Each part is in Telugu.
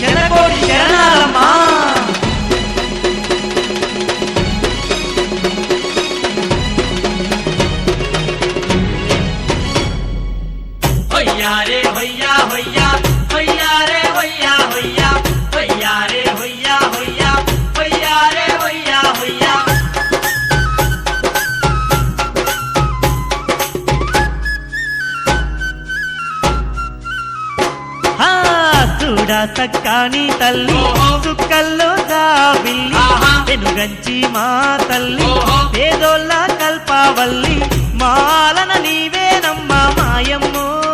Shana తక్కాని తల్లి. సుక్కల్లో దాబిల్లి వెనుగంచి మా తల్లి. పేదోళ్ళ కల్పావల్లి. మాలన నీవేనమ్మా మాయమ్మో.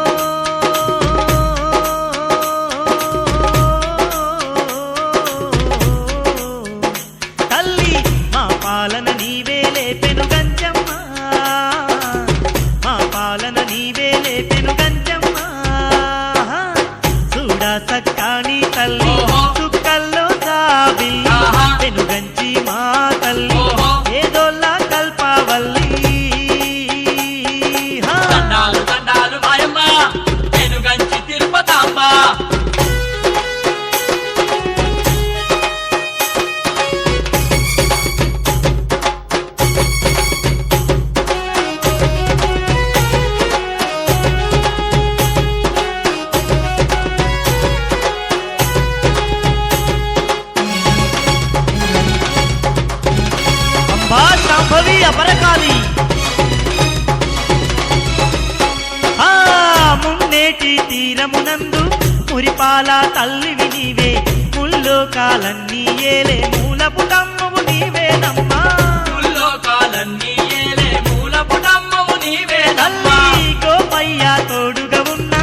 కోనేటి తీరమునందు మురిపాల తల్లివి నీవే ముల్లోకాలన్నీ ఏలే మూలపు తమ్మవు నీవేనమ్మా ముల్లోకాలన్నీ ఏలే మూలపు తమ్మవు నీవేనమ్మా గోపయ్య తోడుగా ఉన్న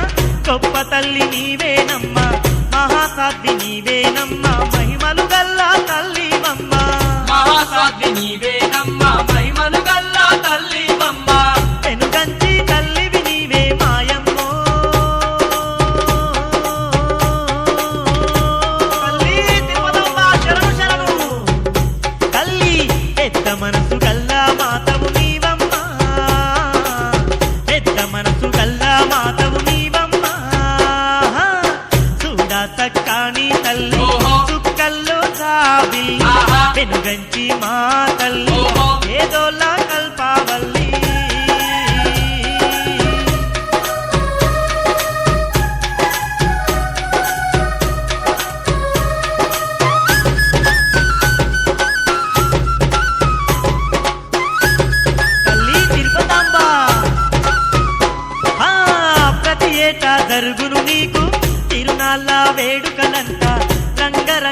గొప్ప తల్లి నీవేనమ్మా మహాసాధ్వి నీవేనమ్మా మహిమలు గల్లా తల్లివమ్మా మహాసాధ్వి నీవేనమ్మా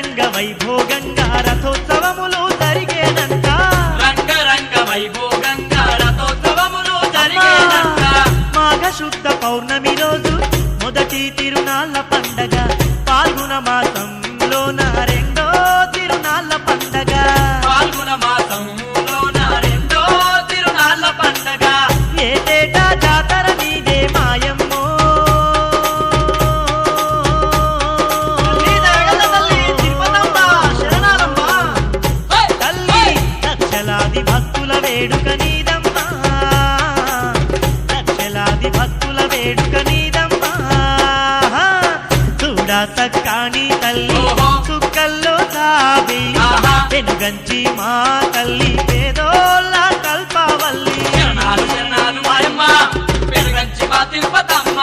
రంగరంగ వైభోగంగా రథోత్సవములు జరిగేనంత రంగరంగ వైభోగంగా రథోత్సవములు జరిగేనంత మాఘ శుద్ధ పౌర్ణమి రోజు మొదటి తిరునాళ్ళ తోటి భక్తుల వేడుక నీదమ్మా. చూడా సక్కాని తల్లి చుక్కల్లో తావి. వెనుగంచి మా తల్లి పేదోళ్ళ కల్పవల్లి. జనాలు జనాలు మాయమ్మ వెనుగంచి మా తిరుపతమ్మ.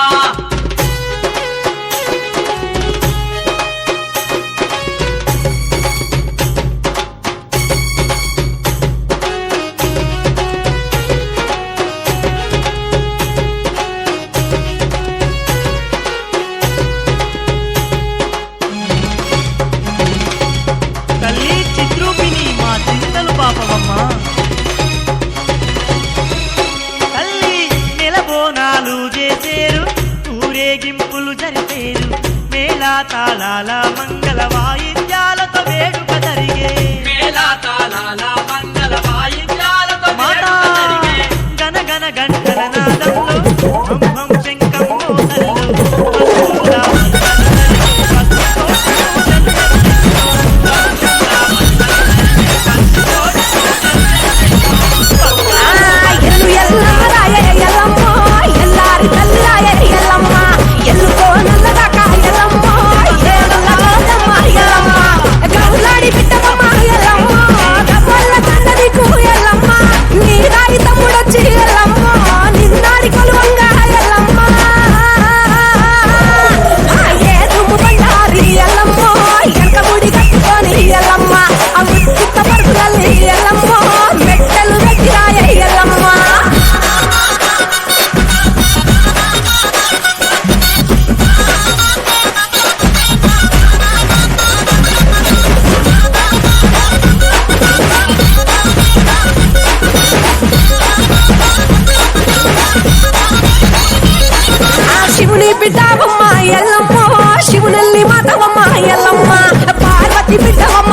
మాతవమ్మ ఎల్లమ్మ శివునల్లి మాతవమ్మ ఎల్లమ్మ. Parvati బిడ్డవమ్మ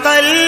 hasta el